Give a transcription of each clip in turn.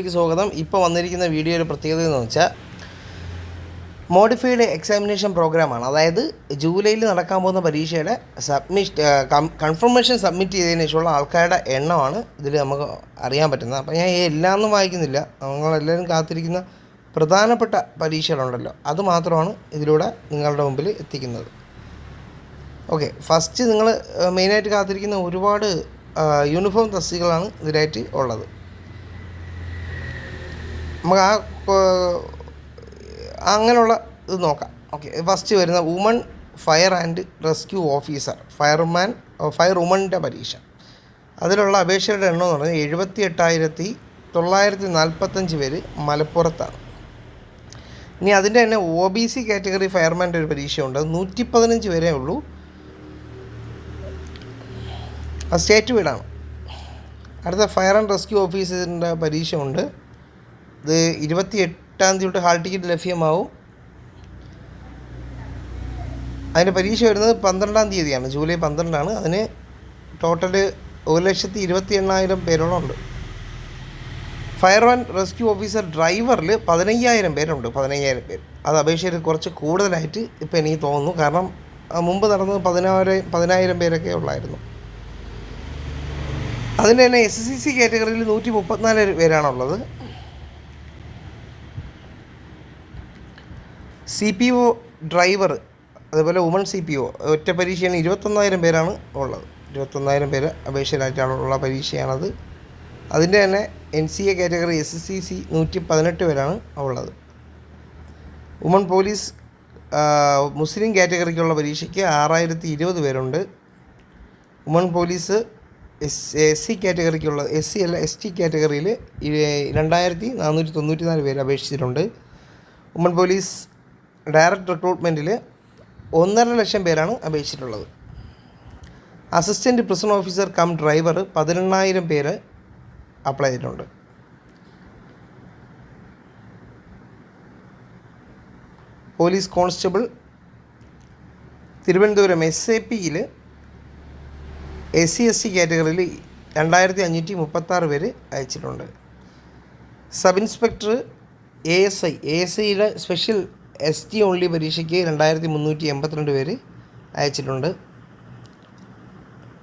സ്വാഗതം. ഇപ്പോൾ വന്നിരിക്കുന്ന വീഡിയോ ഒരു പ്രത്യേകത എന്ന് വെച്ചാൽ മോഡിഫൈഡ് എക്സാമിനേഷൻ പ്രോഗ്രാമാണ് അതായത് ജൂലൈയിൽ നടക്കാൻ പോകുന്ന പരീക്ഷയുടെ സബ്മിറ്റ് കൺഫർമേഷൻ സബ്മിറ്റ് ചെയ്തതിന് ശേഷമുള്ള ആൾക്കാരുടെ എണ്ണമാണ് ഇതിൽ നമുക്ക് അറിയാൻ പറ്റുന്നത്. അപ്പോൾ ഞാൻ എല്ലാം ഒന്നും വായിക്കുന്നില്ല. നമ്മളെല്ലാവരും കാത്തിരിക്കുന്ന പ്രധാനപ്പെട്ട പരീക്ഷകളുണ്ടല്ലോ. അത് മാത്രമാണ് ഇതിലൂടെ നിങ്ങളുടെ മുമ്പിൽ എത്തിക്കുന്നത്. ഓക്കെ ഫസ്റ്റ് നിങ്ങൾ മെയിനായിട്ട് കാത്തിരിക്കുന്ന ഒരുപാട് യൂണിഫോം തസ്തികളാണ് ഇതിലായിട്ട് ഉള്ളത്. നമുക്ക് ആ അങ്ങനെയുള്ള ഇത് നോക്കാം. ഓക്കെ ഫസ്റ്റ് വരുന്ന woman fire and rescue officer fireman fire വുമണിന്റെ പരീക്ഷ. അതിലുള്ള അപേക്ഷയുടെ എണ്ണം എന്ന് പറഞ്ഞാൽ എഴുപത്തി എട്ടായിരത്തി തൊള്ളായിരത്തി നാൽപ്പത്തഞ്ച് പേര് മലപ്പുറത്താണ്. ഇനി അതിന്റെ തന്നെ ഒ ബി സി കാറ്റഗറി ഫയർമാന്റെ ഒരു പരീക്ഷയുണ്ട്. നൂറ്റി പതിനഞ്ച് പേരേ ഉള്ളൂ. സ്റ്റേറ്റ് വീടാണ്. അടുത്ത ഫയർ ആൻഡ് റെസ്ക്യൂ ഓഫീസറിന്റെ പരീക്ഷ ഉണ്ട് ഇത് ഇരുപത്തി എട്ടാം തീയതി തൊട്ട് ഹാൾ ടിക്കറ്റ് ലഭ്യമാവും. അതിന്റെ പരീക്ഷ വരുന്നത് പന്ത്രണ്ടാം തീയതിയാണ്. ജൂലൈ പന്ത്രണ്ടാണ്. അതിന് ടോട്ടൽ ഒരു ലക്ഷത്തി ഇരുപത്തി എണ്ണായിരം പേരോളം ഉണ്ട്. ഫയർ ആൻഡ് റെസ്ക്യൂ ഓഫീസർ ഡ്രൈവറിൽ പതിനയ്യായിരം പേരുണ്ട്. പതിനയ്യായിരം പേര്. അത് അപേക്ഷയിൽ കുറച്ച് കൂടുതലായിട്ട് ഇപ്പോൾ എനിക്ക് തോന്നുന്നു. കാരണം മുമ്പ് നടന്നത് പതിനായിരം പതിനായിരം പേരൊക്കെ ഉള്ളായിരുന്നു. അതിന് തന്നെ എസ് എസ് സി സി കാറ്റഗറിയിൽ നൂറ്റി മുപ്പത്തിനാല് പേരാണുള്ളത്. സി പി ഒ ഡ്രൈവർ അതുപോലെ വുമൺ സി പി ഒ ഒറ്റ പരീക്ഷയാണ് ഇരുപത്തൊന്നായിരം പേരാണ് ഉള്ളത്. ഇരുപത്തൊന്നായിരം പേര് അപേക്ഷയിലായിട്ടുള്ള പരീക്ഷയാണത്. അതിന്റെ തന്നെ N C A category S C C നൂറ്റി പതിനെട്ട് പേരാണ് ഉള്ളത്. വുമൺ പോലീസ് മുസ്ലിം കാറ്റഗറിക്കുള്ള പരീക്ഷയ്ക്ക് ആറായിരത്തി ഇരുപത് പേരുണ്ട്. Woman police S S C കാറ്റഗറിക്കുള്ള S C അല്ല എസ് ടി കാറ്റഗറിയിൽ രണ്ടായിരത്തി നാനൂറ്റി തൊണ്ണൂറ്റി നാല് പേര് അപേക്ഷിച്ചിട്ടുണ്ട്. വുമൺ പോലീസ് ഡയറക്റ്റ് റിക്രൂട്ട്മെന്റിൽ ഒന്നര ലക്ഷം പേരാണ് അപേക്ഷിച്ചിട്ടുള്ളത്. Assistant prison officer cum driver പതിനെണ്ണായിരം പേര് അപ്ലൈ ചെയ്തിട്ടുണ്ട്. Police constable Thiruvananthapuram S A പിയിൽ എസ് സി എസ് സി കാറ്റഗറിയിൽ രണ്ടായിരത്തി അഞ്ഞൂറ്റി മുപ്പത്താറ് പേര് അയച്ചിട്ടുണ്ട്. Sub inspector A S I A S ഐയുടെ സ്പെഷ്യൽ എസ് ടി ഓൺലി പരീക്ഷയ്ക്ക് രണ്ടായിരത്തി മുന്നൂറ്റി എൺപത്തിരണ്ട് പേര് അയച്ചിട്ടുണ്ട്.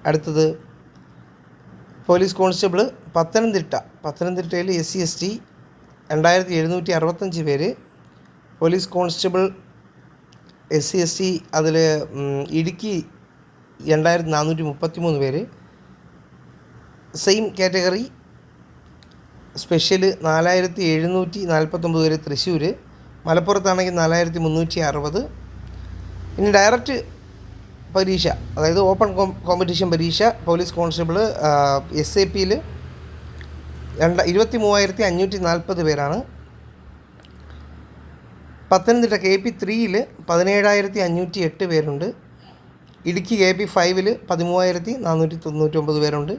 അടുത്തത് പോലീസ് കോൺസ്റ്റബിൾ പത്തനംതിട്ട പത്തനംതിട്ടയിൽ എസ് സി എസ് ടി രണ്ടായിരത്തി എഴുന്നൂറ്റി അറുപത്തഞ്ച് പേര് police constable S C S T അതിൽ ഇടുക്കി രണ്ടായിരത്തി നാനൂറ്റി മുപ്പത്തി മൂന്ന് പേര് സെയിം കാറ്റഗറി. സ്പെഷ്യൽ നാലായിരത്തി എഴുന്നൂറ്റി നാൽപ്പത്തൊമ്പത് പേര് തൃശ്ശൂർ മലപ്പുറത്താണെങ്കിൽ നാലായിരത്തി മുന്നൂറ്റി അറുപത് ഇനി ഡയറക്റ്റ് പരീക്ഷ അതായത് ഓപ്പൺ കോമ്പറ്റീഷൻ പരീക്ഷ പോലീസ് കോൺസ്റ്റബിൾ എസ് എ പിയിൽ രണ്ട് ഇരുപത്തി മൂവായിരത്തി അഞ്ഞൂറ്റി നാൽപ്പത് പേരാണ്. പത്തനംതിട്ട കെ പി ത്രീയിൽ പതിനേഴായിരത്തി അഞ്ഞൂറ്റി എട്ട് പേരുണ്ട്. ഇടുക്കി കെ പി ഫൈവിൽ പതിമൂവായിരത്തി നാനൂറ്റി തൊണ്ണൂറ്റൊമ്പത് പേരുണ്ട്.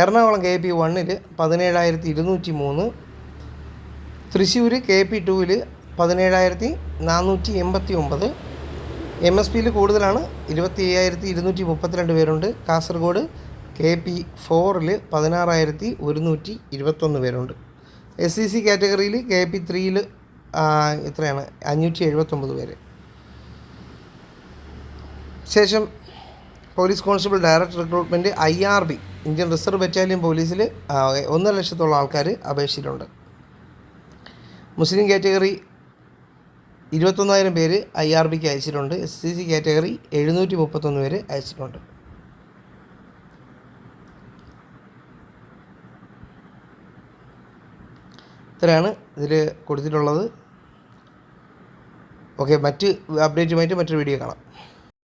എറണാകുളം കെ പി വണ്ണിൽ പതിനേഴായിരത്തി ഇരുന്നൂറ്റി മൂന്ന് തൃശ്ശൂർ കെ പി ടൂവിൽ പതിനേഴായിരത്തി നാനൂറ്റി എൺപത്തി ഒമ്പത് എം എസ് പിയിൽ കൂടുതലാണ്. ഇരുപത്തി അയ്യായിരത്തി ഇരുന്നൂറ്റി മുപ്പത്തിരണ്ട് പേരുണ്ട്. കാസർഗോഡ് കെ പി ഫോറിൽ പതിനാറായിരത്തി ഒരുന്നൂറ്റി ഇരുപത്തൊന്ന് പേരുണ്ട്. എസ് സി സി കാറ്റഗറിയിൽ കെ പി ത്രീയിൽ എത്രയാണ്? അഞ്ഞൂറ്റി എഴുപത്തൊമ്പത് പേര്. ശേഷം police constable director recruitment I R B Indian reserve battalion പോലീസിൽ ഒന്നര ലക്ഷത്തോളം ആൾക്കാർ അപേക്ഷിച്ചിട്ടുണ്ട്. മുസ്ലിം കാറ്റഗറി ഇരുപത്തൊന്നായിരം പേര് ഐ ആർ ബിക്ക് അയച്ചിട്ടുണ്ട്. എസ് സി സി കാറ്റഗറി എഴുന്നൂറ്റി മുപ്പത്തൊന്ന് പേര് അയച്ചിട്ടുണ്ട്. ഇത്രയാണ് ഇതിൽ കൊടുത്തിട്ടുള്ളത്. ഓക്കെ മറ്റ് അപ്ഡേറ്റുമായിട്ട് മറ്റൊരു വീഡിയോ കാണാം.